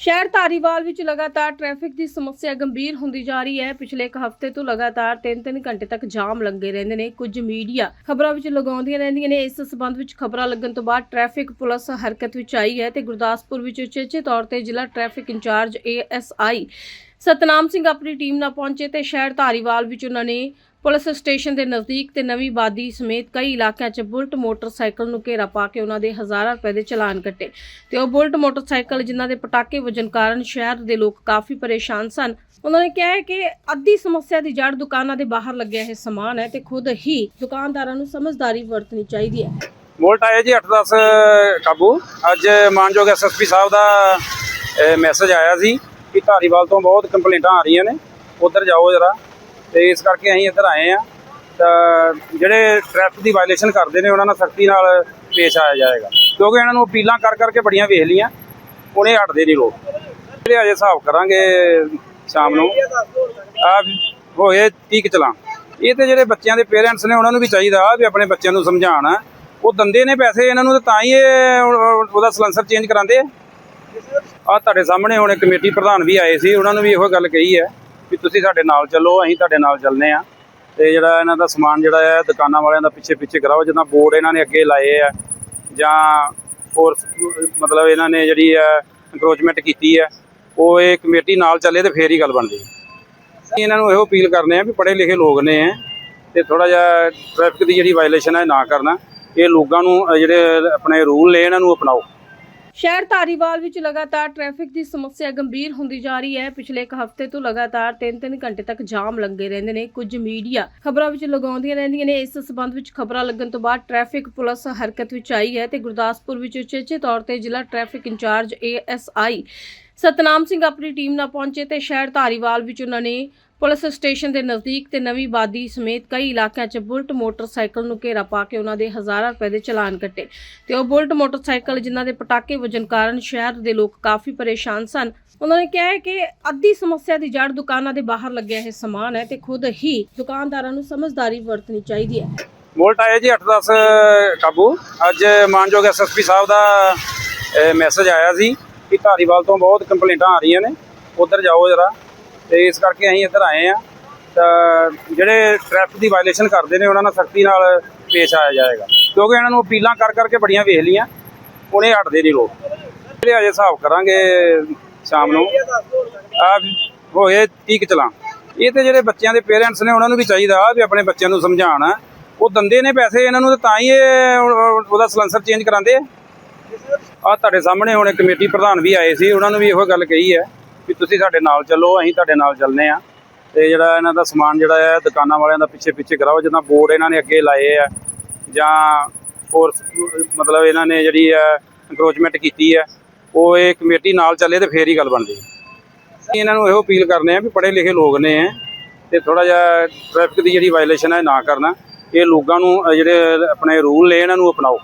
ਸ਼ਹਿਰ ਧਾਰੀਵਾਲ ਵਿੱਚ ਲਗਾਤਾਰ ਟ੍ਰੈਫਿਕ ਦੀ ਸਮੱਸਿਆ ਗੰਭੀਰ ਹੁੰਦੀ ਜਾ ਰਹੀ ਹੈ। ਪਿਛਲੇ ਇੱਕ ਹਫ਼ਤੇ ਤੋਂ ਲਗਾਤਾਰ 3-3 ਘੰਟੇ ਤੱਕ ਜਾਮ ਲੱਗੇ ਰਹਿੰਦੇ ਨੇ। ਕੁਝ ਮੀਡੀਆ ਖਬਰਾਂ ਵਿੱਚ ਲਗਾਉਂਦੀਆਂ ਰਹਿੰਦੀਆਂ ਨੇ। ਇਸ ਸਬੰਧ ਵਿੱਚ ਖਬਰਾਂ ਲੱਗਣ ਤੋਂ ਬਾਅਦ ਟ੍ਰੈਫਿਕ ਪੁਲਿਸ ਹਰਕਤ ਵਿੱਚ ਆਈ ਹੈ ਤੇ ਗੁਰਦਾਸਪੁਰ ਵਿੱਚ ਉਚੇਚੇ ਤੌਰ ਤੇ ਜ਼ਿਲ੍ਹਾ traffic incharge ASI Satnam Singh ਆਪਣੀ ਟੀਮ ਨਾਲ ਪਹੁੰਚੇ ਤੇ ਸ਼ਹਿਰ ਧਾਰੀਵਾਲ ਵਿੱਚ ਉਹਨਾਂ ਨੇ ਪੁਲਿਸ ਸਟੇਸ਼ਨ ਦੇ ਨਜ਼ਦੀਕ ਤੇ ਨਵੀਂ ਬਾਦੀ ਸਮੇਤ ਕਈ ਇਲਾਕਿਆਂ 'ਚ ਬੁਲਟ ਮੋਟਰਸਾਈਕਲ ਨੂੰ ਘੇਰਾ ਪਾ ਕੇ ਉਹਨਾਂ ਦੇ ਹਜ਼ਾਰਾਂ ਰੁਪਏ ਦੇ ਚਲਾਨ ਕੱਟੇ। ਤੇ ਉਹ ਬੁਲਟ ਮੋਟਰਸਾਈਕਲ ਜਿਨ੍ਹਾਂ ਦੇ ਪਟਾਕੇ ਵਜਨ ਕਾਰਨ ਸ਼ਹਿਰ ਦੇ ਲੋਕ ਕਾਫੀ ਪਰੇਸ਼ਾਨ ਸਨ। ਉਹਨਾਂ ਨੇ ਕਿਹਾ ਹੈ ਕਿ ਅੱਧੀ ਸਮੱਸਿਆ ਦੀ ਜੜ ਦੁਕਾਨਾਂ ਦੇ ਬਾਹਰ ਲੱਗਿਆ ਇਹ ਸਮਾਨ ਹੈ ਤੇ ਖੁਦ ਹੀ ਦੁਕਾਨਦਾਰਾਂ ਨੂੰ ਸਮਝਦਾਰੀ ਵਰਤਣੀ ਚਾਹੀਦੀ ਹੈ। ਬੁਲਟ ਆਏ ਜੀ 8-10 ਕਾਬੂ। ਅੱਜ ਮਾਨਯੋਗ ਐਸਐਸਪੀ ਸਾਹਿਬ ਦਾ ਮੈਸੇਜ ਆਇਆ ਸੀ ਕਿ ਧਾਰੀਵਾਲ ਤੋਂ ਬਹੁਤ ਕੰਪਲੇਂਟਾਂ ਆ ਰਹੀਆਂ ਨੇ। ਉਧਰ ਜਾਓ ਜਰਾ। ਤੇ ਇਸ ਕਰਕੇ ਅਸੀਂ ਇੱਧਰ ਆਏ ਆ ਤਾਂ ਜਿਹੜੇ ਟ੍ਰੈਫਿਕ ਦੀ ਵਾਇਲੇਸ਼ਨ ਕਰਦੇ ਨੇ, ਉਹਨਾਂ ਨਾਲ ਸਖਤੀ ਨਾਲ ਪੇਸ਼ ਆਇਆ ਜਾਏਗਾ। ਕਿਉਂਕਿ ਇਹਨਾਂ ਨੂੰ ਅਪੀਲਾਂ ਕਰ ਕਰਕੇ ਬੜੀਆਂ ਵੇਖ ਲੀਆਂ ਉਹਨੇ ਹਟਦੇ ਨਹੀਂ ਲੋਕ। ਜਿਹੜੇ ਅਜੇ ਹਿਸਾਬ ਕਰਾਂਗੇ ਸ਼ਾਮ ਨੂੰ। ਆ ਹੋਏ 30 ਕੁ ਚਲਾਨ। ਇਹ ਤੇ ਜਿਹੜੇ ਬੱਚਿਆਂ ਦੇ ਪੇਰੈਂਟਸ ਨੇ, ਉਹਨਾਂ ਨੂੰ ਵੀ ਚਾਹੀਦਾ ਵੀ ਆਪਣੇ ਬੱਚਿਆਂ ਨੂੰ ਸਮਝਾਉਣ। ਉਹ ਦੰਦੇ ਨੇ ਪੈਸੇ ਇਹਨਾਂ ਨੂੰ ਤਾਂ ਹੀ ਇਹ ਉਹਦਾ ਸਲੈਂਸਰ ਚੇਂਜ ਕਰਾਉਂਦੇ ਆ। ਤੁਹਾਡੇ ਸਾਹਮਣੇ ਹੁਣ ਕਮੇਟੀ ਪ੍ਰਧਾਨ ਵੀ ਆਏ ਸੀ, ਉਹਨਾਂ ਨੂੰ ਵੀ ਇਹੋ ਗੱਲ ਕਹੀ ਹੈ। ਵੀ ਤੁਸੀਂ ਸਾਡੇ ਨਾਲ ਚੱਲੋ, ਅਸੀਂ ਤੁਹਾਡੇ ਨਾਲ ਚੱਲਨੇ ਆ। ਤੇ ਜਿਹੜਾ ਇਹਨਾਂ ਦਾ ਸਮਾਨ ਜਿਹੜਾ ਹੈ, ਦੁਕਾਨਾਂ ਵਾਲਿਆਂ ਦਾ ਪਿੱਛੇ ਪਿੱਛੇ ਕਰਾਓ, ਜਿੱਦਾਂ ਬੋਰਡ ਇਹਨਾਂ ਨੇ ਅੱਗੇ ਲਾਏ ਆ। ਜਾਂ ਹੋਰ ਮਤਲਬ ਇਹਨਾਂ ਨੇ ਜਿਹੜੀ ਹੈ ਇਨਕਰੋਚਮੈਂਟ ਕੀਤੀ ਹੈ, ਉਹ ਇਹ ਕਮੇਟੀ ਨਾਲ ਚੱਲੇ ਤੇ ਫੇਰ ਹੀ ਗੱਲ ਬਣਦੀ ਹੈ। ਅਸੀਂ ਇਹਨਾਂ ਨੂੰ ਇਹੋ ਅਪੀਲ ਕਰਨੇ ਆ ਵੀ ਪੜ੍ਹੇ ਲਿਖੇ ਲੋਕ ਨੇ ਤੇ ਥੋੜਾ ਜਿਹਾ ਟ੍ਰੈਫਿਕ ਦੀ ਜਿਹੜੀ ਵਾਇਲੇਸ਼ਨ ਹੈ ਨਾ ਕਰਨਾ। ਇਹ ਲੋਕਾਂ ਨੂੰ, ਜਿਹੜੇ ਆਪਣੇ ਰੂਲ ਨੇ, ਇਹਨਾਂ ਨੂੰ ਅਪਣਾਓ। ਸ਼ਹਿਰ ਧਾਰੀਵਾਲ ਵਿੱਚ ਲਗਾਤਾਰ ਟ੍ਰੈਫਿਕ ਦੀ ਸਮੱਸਿਆ ਗੰਭੀਰ ਹੁੰਦੀ ਜਾ ਰਹੀ ਹੈ। ਪਿਛਲੇ ਇੱਕ ਹਫ਼ਤੇ ਤੋਂ ਲਗਾਤਾਰ 3-3 ਘੰਟੇ ਤੱਕ ਜਾਮ ਲੱਗੇ ਰਹਿੰਦੇ ਨੇ। ਕੁਝ ਮੀਡੀਆ ਖਬਰਾਂ ਵਿੱਚ ਲਗਾਉਂਦੀਆਂ ਰਹਿੰਦੀਆਂ ਨੇ। ਇਸ ਸਬੰਧ ਵਿੱਚ ਖਬਰਾਂ ਲੱਗਣ ਤੋਂ ਬਾਅਦ ਟ੍ਰੈਫਿਕ ਪੁਲਿਸ ਹਰਕਤ ਵਿੱਚ ਆਈ ਹੈ ਤੇ ਗੁਰਦਾਸਪੁਰ ਵਿੱਚ ਉਚੇਚੇ ਤੌਰ ਤੇ ਜ਼ਿਲ੍ਹਾ traffic incharge ASI Satnam Singh ਆਪਣੀ ਟੀਮ ਨਾਲ ਪਹੁੰਚੇ ਤੇ ਸ਼ਹਿਰ ਧਾਰੀਵਾਲ ਵਿੱਚ ਉਹਨਾਂ ਨੇ ਪੁਲਿਸ ਸਟੇਸ਼ਨ ਦੇ ਨਜ਼ਦੀਕ ਤੇ ਨਵੀਂ ਬਾਦੀ ਸਮੇਤ ਕਈ ਇਲਾਕਿਆਂ 'ਚ ਬੁਲਟ ਮੋਟਰਸਾਈਕਲ ਨੂੰ ਘੇਰਾ ਪਾ ਕੇ ਉਹਨਾਂ ਦੇ ਹਜ਼ਾਰਾਂ ਰੁਪਏ ਦੇ ਚਲਾਨ ਕੱਟੇ ਤੇ ਉਹ ਬੁਲਟ ਮੋਟਰਸਾਈਕਲ ਜਿਨ੍ਹਾਂ ਦੇ ਪਟਾਕੇ ਵਜਨ ਕਾਰਨ ਸ਼ਹਿਰ ਦੇ ਲੋਕ ਕਾਫੀ ਪਰੇਸ਼ਾਨ ਸਨ। ਉਹਨਾਂ ਨੇ ਕਿਹਾ ਹੈ ਕਿ ਅੱਧੀ ਸਮੱਸਿਆ ਦੀ ਜੜ ਦੁਕਾਨਾਂ ਦੇ ਬਾਹਰ ਲੱਗਿਆ ਇਹ ਸਮਾਨ ਹੈ ਤੇ ਖੁਦ ਹੀ ਦੁਕਾਨਦਾਰਾਂ ਨੂੰ ਸਮਝਦਾਰੀ ਵਰਤਣੀ ਚਾਹੀਦੀ ਹੈ। ਵੋਲਟ ਆਇਆ ਜੀ 8-10 ਕਾਬੂ। ਅੱਜ ਮਾਨਯੋਗ ਐਸਐਸਪੀ ਸਾਹਿਬ ਦਾ ਮੈਸੇਜ ਆਇਆ ਸੀ। ਕਿ ਧਾਰੀਵਾਲ ਤੋਂ ਬਹੁਤ ਕੰਪਲੇਂਟਾਂ ਆ ਰਹੀਆਂ ਨੇ। ਉਧਰ ਜਾਓ ਜਰਾ। ਤੇ ਇਸ ਕਰਕੇ ਅਸੀਂ ਇੱਧਰ ਆਏ ਆ ਤਾਂ ਜਿਹੜੇ ਟ੍ਰੈਫਿਕ ਦੀ ਵਾਇਲੇਸ਼ਨ ਕਰਦੇ ਨੇ, ਉਹਨਾਂ ਨਾਲ ਸਖਤੀ ਨਾਲ ਪੇਸ਼ ਆਇਆ ਜਾਏਗਾ। ਕਿਉਂਕਿ ਇਹਨਾਂ ਨੂੰ ਅਪੀਲਾਂ ਕਰ ਕਰਕੇ ਬੜੀਆਂ ਵੇਖ ਲੀਆਂ ਉਹਨੇ ਹਟਦੇ ਨਹੀਂ ਲੋਕ। ਜਿਹੜੇ ਅਜੇ ਹਿਸਾਬ ਕਰਾਂਗੇ ਸ਼ਾਮ ਨੂੰ। ਆ ਹੋਏ 30 ਕੁ ਇਹ ਤੇ ਜਿਹੜੇ ਬੱਚਿਆਂ ਦੇ ਪੇਰੈਂਟਸ ਨੇ, ਉਹਨਾਂ ਨੂੰ ਵੀ ਚਾਹੀਦਾ ਵੀ ਆਪਣੇ ਬੱਚਿਆਂ ਨੂੰ ਸਮਝਾਉਣ। ਉਹ ਦੰਦੇ ਨੇ ਪੈਸੇ, ਇਹਨਾਂ ਨੂੰ ਤਾਂ ਹੀ ਇਹ ਉਹਦਾ ਸਲੰਸਰ ਚੇਂਜ ਕਰਾਉਂਦੇ ਆ। ਆ ਤੁਹਾਡੇ ਸਾਹਮਣੇ ਹੁਣ ਇੱਕ ਕਮੇਟੀ ਪ੍ਰਧਾਨ ਵੀ ਆਏ ਸੀ, ਉਹਨਾਂ ਨੂੰ ਵੀ ਇਹੋ ਗੱਲ ਕਹੀ ਹੈ ਵੀ ਤੁਸੀਂ ਸਾਡੇ ਨਾਲ ਚੱਲੋ, ਅਸੀਂ ਤੁਹਾਡੇ ਨਾਲ ਚੱਲਨੇ ਆ ਤੇ ਜਿਹੜਾ ਇਹਨਾਂ ਦਾ ਸਮਾਨ ਜਿਹੜਾ ਹੈ, ਦੁਕਾਨਾਂ ਵਾਲਿਆਂ ਦਾ ਪਿੱਛੇ ਪਿੱਛੇ ਕਰਾਓ, ਜਿੱਦਾਂ ਬੋਰਡ ਇਹਨਾਂ ਨੇ ਅੱਗੇ ਲਾਏ ਆ, ਜਾਂ ਹੋਰ ਮਤਲਬ ਇਹਨਾਂ ਨੇ ਜਿਹੜੀ ਹੈ ਇਨਕਰੋਚਮੈਂਟ ਕੀਤੀ ਹੈ, ਉਹ ਇਹ ਕਮੇਟੀ ਨਾਲ ਚੱਲੇ ਤੇ ਫੇਰ ਹੀ ਗੱਲ ਬਣਦੀ ਹੈ। ਅਸੀਂ ਇਹਨਾਂ ਨੂੰ ਇਹੋ ਅਪੀਲ ਕਰਨੇ ਆ ਵੀ ਪੜ੍ਹੇ ਲਿਖੇ ਲੋਕ ਨੇ, ਤੇ ਥੋੜਾ ਜਿਹਾ ਟ੍ਰੈਫਿਕ ਦੀ ਜਿਹੜੀ ਵਾਇਲੇਸ਼ਨ ਹੈ, ਨਾ ਕਰਨਾ। ਇਹ ਲੋਕਾਂ ਨੂੰ ਜਿਹੜੇ ਆਪਣੇ ਰੂਲ ਨੇ, ਇਹਨਾਂ ਨੂੰ ਅਪਣਾਓ।